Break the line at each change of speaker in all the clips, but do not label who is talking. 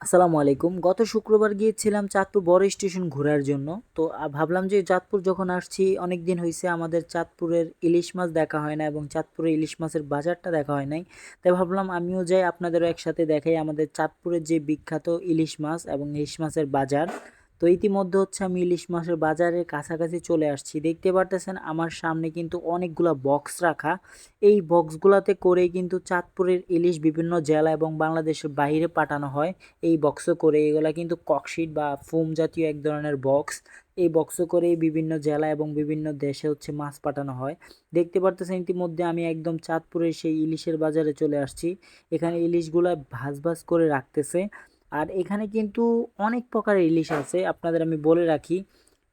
আসসালামু আলাইকুম। গত শুক্রবার গিয়েছিলাম চাঁদপুর বড় স্টেশন ঘোরার জন্য। তো ভাবলাম যে চাঁদপুর যখন আসছি অনেক দিন হয়েছে আমাদের চাঁদপুরের ইলিশ মাছ দেখা হয় না এবং চাঁদপুরের ইলিশ মাছের বাজারটা দেখা হয় নাই। তাই ভাবলাম আমিও যাই আপনাদেরও একসাথে দেখাই আমাদের চাঁদপুরের যে বিখ্যাত ইলিশ মাছ এবং ইলিশ মাছের বাজার। তো ইতিমধ্যে হচ্ছে আমি ইলিশ মাছের বাজারের কাছাকাছি চলে আসছি। দেখতে পারতেছেন আমার সামনে কিন্তু অনেকগুলা বক্স রাখা। এই বক্সগুলাতে করে কিন্তু চাঁদপুরের ইলিশ বিভিন্ন জেলা এবং বাংলাদেশের বাইরে পাঠানো হয়। এই বক্সে করে এগুলা কিন্তু ককশিট বা ফোম জাতীয় এক ধরনের বক্স এই বক্সে করে বিভিন্ন জেলা এবং বিভিন্ন দেশে হচ্ছে মাছ পাঠানো হয়। দেখতে পারতেছেন ইতিমধ্যে আমি একদম চাঁদপুরের সেই ইলিশের বাজারে চলে আসছি। এখানে ইলিশগুলা ভাজ ভাজ করে রাখতেছে। আর এখানে কিন্তু অনেক প্রকারের ইলিশ আছে। আপনাদের আমি বলে রাখি,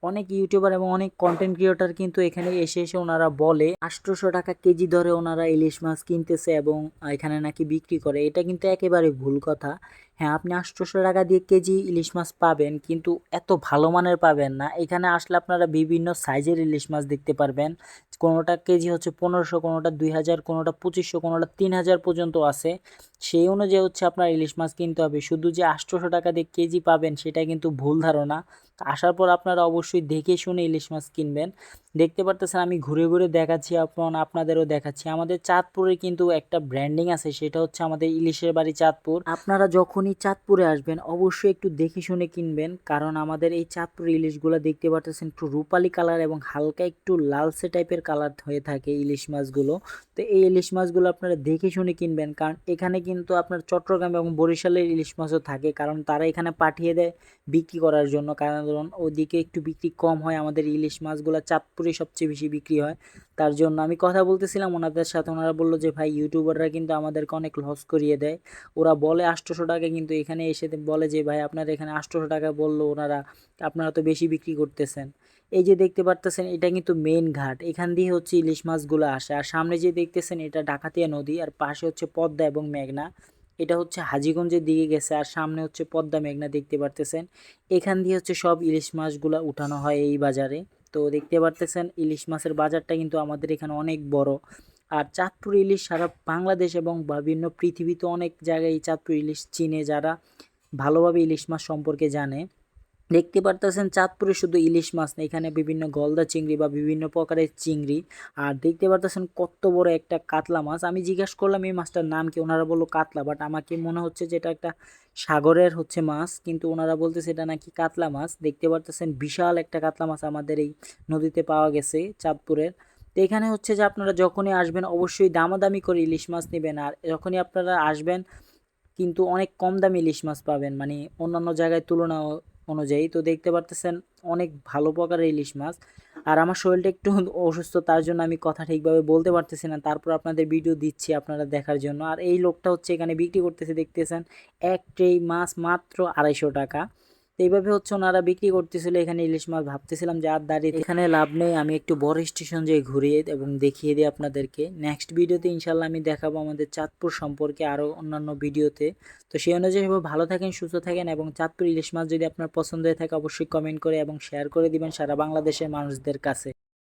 অনেক ইউটিউবার এবং অনেক কন্টেন্ট ক্রিয়েটার কিন্তু এখানে এসে এসে ওনারা বলে আটশোশো টাকা কেজি দরে ওনারা ইলিশ মাছ কিনতেছে এবং এখানে নাকি বিক্রি করে। এটা কিন্তু একেবারে ভুল কথা। হ্যাঁ আপনি আটশোশো টাকা দিয়ে কেজি ইলিশ মাছ পাবেন, কিন্তু এত ভালো মানের পাবেন না। এখানে আসলে আপনারা বিভিন্ন সাইজের ইলিশ মাছ দেখতে পারবেন। কোনোটা কেজি হচ্ছে পনেরোশো, কোনোটা দুই হাজার, কোনোটা পঁচিশশো, কোনোটা তিন হাজার পর্যন্ত আছে। সেই অনুযায়ী হচ্ছে আপনার ইলিশ মাছ কিনতে হবে। শুধু যে আটশোশো টাকা দিয়ে কেজি পাবেন, সেটা কিন্তু ভুল ধারণা। আসার পর আপনারা অবশ্যই দেখে শুনে ইলিশ মাছ কিনবেন। দেখতে পারতেছেন, আমি ঘুরে ঘুরে দেখাচ্ছি আপন আপনাদেরও দেখাচ্ছি। আমাদের চাঁদপুরে কিন্তু একটা ব্র্যান্ডিং আছে, সেটা হচ্ছে আমাদের ইলিশের বাড়ি চাঁদপুর। আপনারা যখনই চাঁদপুরে আসবেন, অবশ্যই একটু দেখে শুনে কিনবেন। কারণ আমাদের এই চাঁদপুর ইলিশগুলো দেখতে পারতেছেন একটু রূপালি কালার এবং হালকা একটু লালসে টাইপের কালার হয়ে থাকে ইলিশ মাছগুলো। তো এই ইলিশ মাছগুলো আপনারা দেখে শুনে কিনবেন। কারণ এখানে কিন্তু আপনার চট্টগ্রাম এবং বরিশালের ইলিশ মাছও থাকে। কারণ তারা এখানে পাঠিয়ে দেয় বিক্রি করার জন্য। কারণ ওদিকে একটু বিক্রি কম হয়, আমাদের ইলিশ মাছগুলো চাঁদপুরে সবচেয়ে বেশি বিক্রি হয়। তার জন্য আমি কথা বলতেছিলাম ওনাদের সাথে। ওনারা বলল যে, ভাই ইউটিউবাররা কিন্তু আমাদেরকে অনেক লস করিয়ে দেয়। ওরা বলে, আটশোশো টাকা কিন্তু এখানে এসে বলে যে, ভাই, আপনার এখানে আটশোশো টাকা বলল ওনারা, আপনারা তো বেশি বিক্রি করতেছেন। এই যে দেখতে পারতেছেন, এটা কিন্তু মেন ঘাট। এখান দিয়ে হচ্ছে ইলিশ মাছগুলো আসে। আর সামনে যে দেখতেছেন, এটা ডাকাতিয়া নদী। আর পাশে হচ্ছে পদ্মা এবং মেঘনা। এটা হচ্ছে হাজিগঞ্জের দিকে গেছে। আর সামনে হচ্ছে পদ্মা, মেঘনা দেখতে পারতেছেন। এখান দিয়ে হচ্ছে সব ইলিশ মাছগুলো উঠানো হয় এই বাজারে। তো দেখতে পারতেছেন, ইলিশ মাছের বাজারটা কিন্তু আমাদের এখানে অনেক বড়। আর চাঁদপুর ইলিশ সারা বাংলাদেশ এবং বিভিন্ন পৃথিবীতে অনেক জায়গায় এই চাঁদপুর ইলিশ চিনে যারা ভালোভাবে ইলিশ মাছ সম্পর্কে জানে। দেখতে পারতেছেন চাঁদপুরে শুধু ইলিশ মাছ না, এখানে বিভিন্ন গলদা চিংড়ি বা বিভিন্ন প্রকারের চিংড়ি। আর দেখতে পারতেছেন কত বড় একটা কাতলা মাছ। আমি জিজ্ঞেস করলাম এই মাছটার নাম কি, ওনারা বলল কাতলা বাট আমাকে মনে হচ্ছে যে এটা একটা সাগরের হচ্ছে মাছ, কিন্তু ওনারা বলতেছে এটা নাকি কাতলা মাছ। দেখতে পারতেছেন বিশাল একটা কাতলা মাছ আমাদের এই নদীতে পাওয়া গেছে চাঁদপুরের। তো এখানে হচ্ছে যে আপনারা যখনই আসবেন, অবশ্যই দামাদামি করে ইলিশ মাছ নেবেন। আর যখনই আপনারা আসবেন, কিন্তু অনেক কম দামি ইলিশ মাছ পাবেন। মানে অন্যান্য জায়গায় তুলনা অনুযায়ী। তো দেখতে পারতেছেন, অনেক ভালো প্রকারের ইলিশ মাছ। আর আমার শরীরটা একটু অসুস্থ, তার জন্য আমি কথা ঠিকভাবে বলতে পারতেছি না। তারপর আপনাদের ভিডিও দিচ্ছি আপনারা দেখার জন্য। আর এই লোকটা হচ্ছে এখানে বিক্রি করতেছে, দেখতেছেন এক ট্রেই মাছ মাত্র আড়াইশো টাকা। তো এইভাবে হচ্ছে ওনারা বিক্রি করতেছিল, এখানে ইলিশ মাছ ভাবতেছিলাম যে আর দাঁড়িয়ে এখানে লাভ নেই, আমি একটু বড় স্টেশন যেয়ে ঘুরিয়ে এবং দেখিয়ে দিই আপনাদেরকে। নেক্সট ভিডিওতে ইনশাল্লাহ আমি দেখাবো আমাদের চাঁদপুর সম্পর্কে আরও অন্যান্য ভিডিওতে তো সেই অনুযায়ী ভালো থাকেন, সুস্থ থাকেন এবং চাঁদপুর ইলিশ মাছ যদি আপনার পছন্দ হয়ে থাকে অবশ্যই কমেন্ট করে এবং শেয়ার করে দিবেন সারা বাংলাদেশের মানুষদের কাছে।